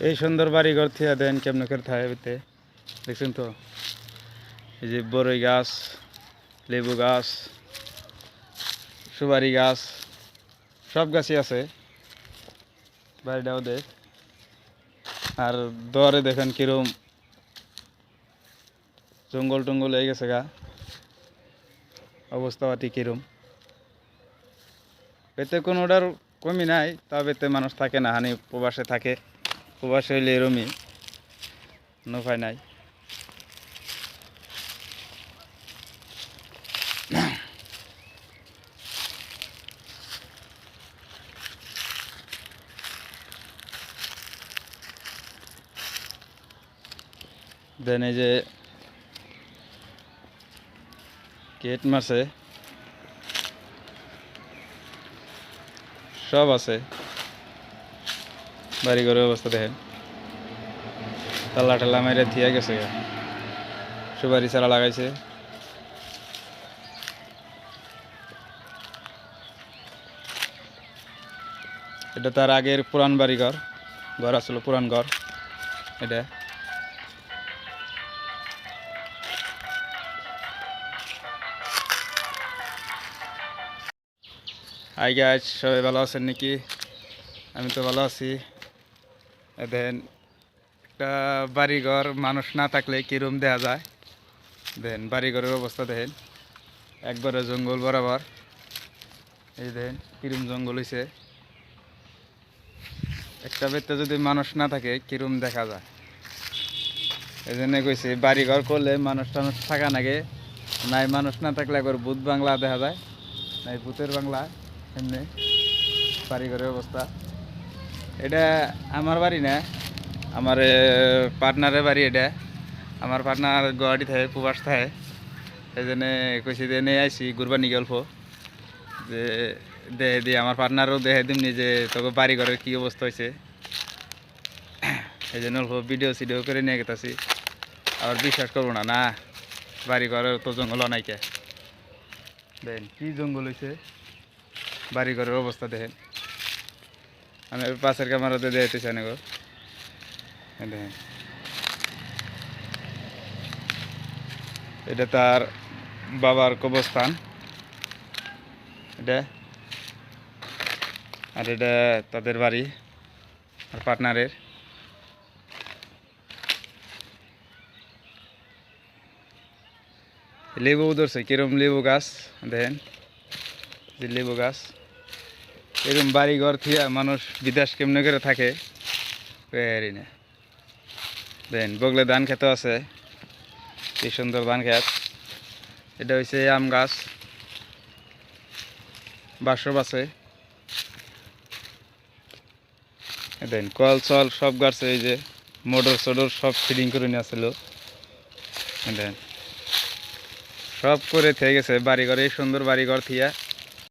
এই সুন্দর বাড়ি ঘর থিয়া দেন কেমন করে থাকে বেতে দেখছেন তো? এই যে বড়ই গাছ, লেবু গাছ, সুপারি গাছ, সব গাছই আছে। বাড়িটাও দেখ। আর দরে দেখেন কিরম জঙ্গল টঙ্গল হয়ে গেছে গা। অবস্থা পাতি কিরম। এতে কোনোটার কমি নাই, তবে মানুষ থাকে না, হানি প্রবাসে থাকে। প্রবাসে হইলে এরমই কোনো নাই। দেন এই যে কেট মারছে। সব আছে। বাড়ি ঘরের অবস্থা দেখেন। তাল্লা টাল্লা মেরে থিয়া গেছে। সুপারি চারা লাগাইছে। এটা তার আগের পুরান বাড়ি ঘর ঘর আসলো পুরান ঘর। এটা। হাই গাইজ সবাই ভালো আছেন নাকি? আমি তো ভালো আছি। দেন একটা বাড়িঘর, মানুষ না থাকলে কীরম দেখা যায়? দেন বাড়িঘরের অবস্থা দেখেন। একবারে জঙ্গল বরাবর। এই দেন কিরম জঙ্গল হয়েছে একটা বেতে যদি মানুষ না থাকে কিরম দেখা যায়? এই জন্য কইছি, বাড়িঘর করলে মানুষ টানুষ থাকা নাগে। নাই মানুষ না থাকলে একবার ভূত বাংলা দেখা যায়। নাই ভূতের বাংলা, এমনি বাড়িঘরের অবস্থা। এটা আমার বাড়ি না, আমার পার্টনারের বাড়ি এটা। আমার পার্টনার গুয়াহাটি থাকে, প্রবাস থাকে। সেই জন্য কইছি যে নিয়ে আইসি, গুরবানি গল্প। যে, দেহে দিয়ে আমার পার্টনারও দেহে দিমনি যে, তোকে বাড়ি ঘরের কী অবস্থা হয়েছে এই জন্য অল্প ভিডিও সিডিও করে নিয়ে গেতাছি। আবার বিশ্বাস করব না না, বাড়ি ঘরের তো জঙ্গল নাইকে দেখেন কি জঙ্গল হয়েছে বাড়ি ঘরের অবস্থা দেখেন। আমি পাশের ক্যামেরাতে দেখতে চাই না এটা তার বাবার কবরস্থান। এটা। আর এটা তাদের বাড়ি, আর পার্টনারের। লেবু ধরছে কিরম লেবু গাছ, দেখেন। যে লেবু গাছ। এরকম বাড়ি ঘর থিয়া মানুষ বিদেশ কেমনে করে থাকে? পেরি না। দেন, বগলে ধান খেত আছে। কি সুন্দর ধান খেত এটা হচ্ছে আম গাছ। বাসব আছে। দেন, কল, চল সব গাছ এই যে মোটর সোটর সব ফিডিং করে নিয়ে আসছিল দেন, সব করে থেকে গেছে বাড়িঘর, এই সুন্দর বাড়িঘর থিয়া।